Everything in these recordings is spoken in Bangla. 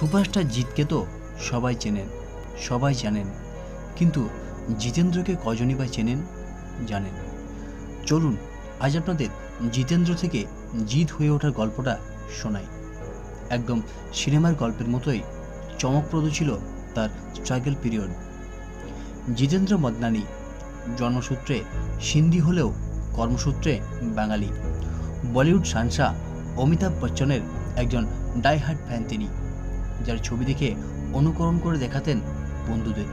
সুপারস্টার জিতকে তো সবাই চেনেন, সবাই জানেন। কিন্তু জিতেন্দ্রকে কজনই বা চেনেন, জানেন চলুন, আজ আপনাদের জিতেন্দ্র থেকে জিত হয়ে ওঠার গল্পটা শোনাই। একদম সিনেমার গল্পের মতোই চমকপ্রদ ছিল তার স্ট্রাগল পিরিয়ড। জিতেন্দ্র মদনানি জন্মসূত্রে সিন্ধি হলেও কর্মসূত্রে বাঙালি। বলিউড সানসা অমিতাভ বচ্চনের একজন ডাইহার্ট ফ্যান তিনি। যার ছবি দেখে অনুকরণ করে দেখাতেন বন্ধুদের।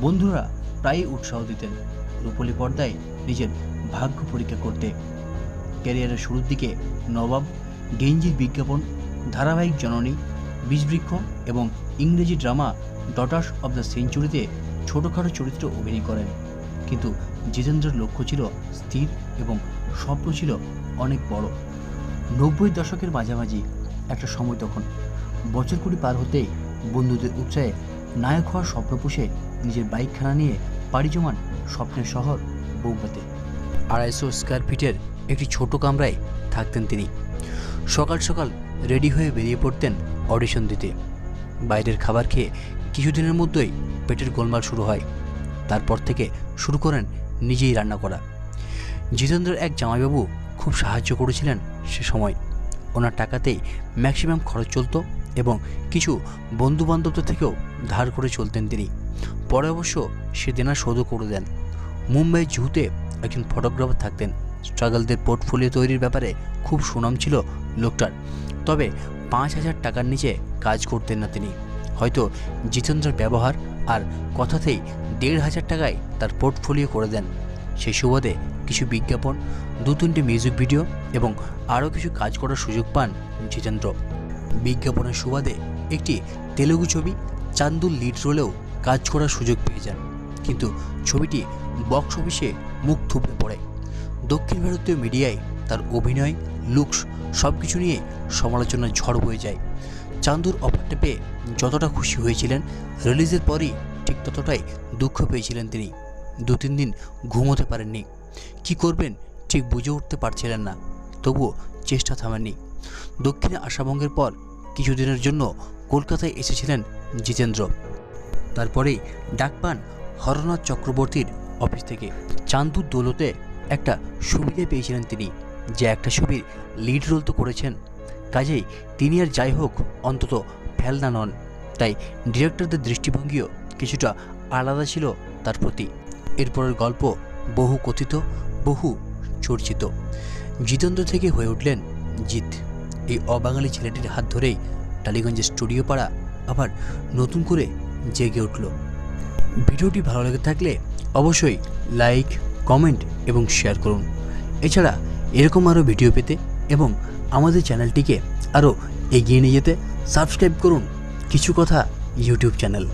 বন্ধুরা প্রায়ই উৎসাহ দিতেন। রূপলি পর্দায় নিজের ভাগ্য পরীক্ষা করতে। ক্যারিয়ারের শুরুর দিকে নবাব, গেঞ্জির বিজ্ঞাপন, ধারাবাহিক জননী, বীজবৃক্ষ এবং ইংরেজি ড্রামা ডটার্স অব দ্য সেঞ্চুরিতে ছোটোখাটো চরিত্র অভিনয় করেন। কিন্তু জিতেন্দ্রের লক্ষ্য ছিল স্থির এবং স্বপ্ন ছিল অনেক বড়। নব্বই দশকের মাঝামাঝি একটা সময় তখন। বছর কুড়ি পার হতেই বন্ধুদের উৎসাহে নায়ক হওয়ার স্বপ্ন পুষে নিজের বাইকখানা নিয়ে পাড়ি জমান স্বপ্নের শহর বৌবাতে আড়াইশো স্কোয়ার ফিটের একটি ছোট কামরায় থাকতেন তিনি। সকাল সকাল রেডি হয়ে বেরিয়ে পড়তেন অডিশন দিতে। বাইরের খাবার খেয়ে কিছুদিনের মধ্যেই পেটের গোলমাল শুরু হয়। তারপর থেকে শুরু করেন নিজেই রান্না করা। জিতেন্দ্রের এক জামাইবাবু খুব সাহায্য করেছিলেন সে সময়। ওনার টাকাতেই ম্যাক্সিমাম খরচ চলতো। এবং কিছু বন্ধুবান্ধবদের থেকেও ধার করে চলতেন তিনি। পরে অবশ্য সে দেনা শোধও করে দেন। মুম্বাই জুতে একজন ফটোগ্রাফার থাকতেন। স্ট্রাগলদের পোর্টফোলিও তৈরির ব্যাপারে খুব সুনাম ছিল লোকটার। তবে পাঁচ হাজার টাকার নিচে কাজ করতেন না তিনি। হয়তো জিতেন্দ্রের ব্যবহার আর কথাতেই দেড় হাজার টাকায় তার পোর্টফোলিও করে দেন। সেই সুবাদে কিছু বিজ্ঞাপন দু তিনটি মিউজিক ভিডিও এবং আরও কিছু কাজ করার সুযোগ পান জিতেন্দ্র। বিজ্ঞাপনের সুবাদে একটি তেলেগু ছবি চান্দুল লিড রোলেও কাজ করার সুযোগ পেয়ে যান। কিন্তু ছবিটি বক্স অফিসে মুখ থুবড়ে পড়ে। দক্ষিণ ভারতীয় মিডিয়ায় তার অভিনয়, লুকস সব কিছু নিয়ে সমালোচনার ঝড় বয়ে যায়। চান্দুর অফারটা পেয়ে যতটা খুশি হয়েছিলেন, রিলিজের পরই ঠিক ততটাই দুঃখ পেয়েছিলেন তিনি। দু তিন দিন ঘুমোতে পারেননি। কি করবেন ঠিক বুঝে উঠতে পারছিলেন না। তবুও চেষ্টা থামেননি। দক্ষিণে আশাভঙ্গের পর কিছুদিনের জন্য কলকাতায় এসেছিলেন জিতেন্দ্র। তারপরেই ডাক পান হরনাথ চক্রবর্তীর অফিস থেকে। চান্দুর দৌলতে একটা সুবিধে পেয়েছিলেন তিনি, যে একটা ছবির লিড রোল তো করেছেন। কাজেই তিনি আর যাই হোক, অন্তত ফেলনা নন। তাই ডিরেক্টরদের দৃষ্টিভঙ্গিও কিছুটা আলাদা ছিল তার প্রতি। এরপরের গল্প বহু কথিত, বহু চর্চিত। জিতেন্দ্র থেকে হয়ে উঠলেন জিত এই অবাঙালি ছেলেটির হাত ধরেই টালিগঞ্জের স্টুডিও পাড়া আবার নতুন করে জেগে উঠল। ভিডিওটি ভালো লেগে থাকলে অবশ্যই লাইক, কমেন্ট এবং শেয়ার করুন। এছাড়া এরকম আরও ভিডিও পেতে এবং আমাদের চ্যানেলটিকে আরও এগিয়ে নিয়ে যেতে সাবস্ক্রাইব করুন কিছু কথা ইউটিউব চ্যানেল।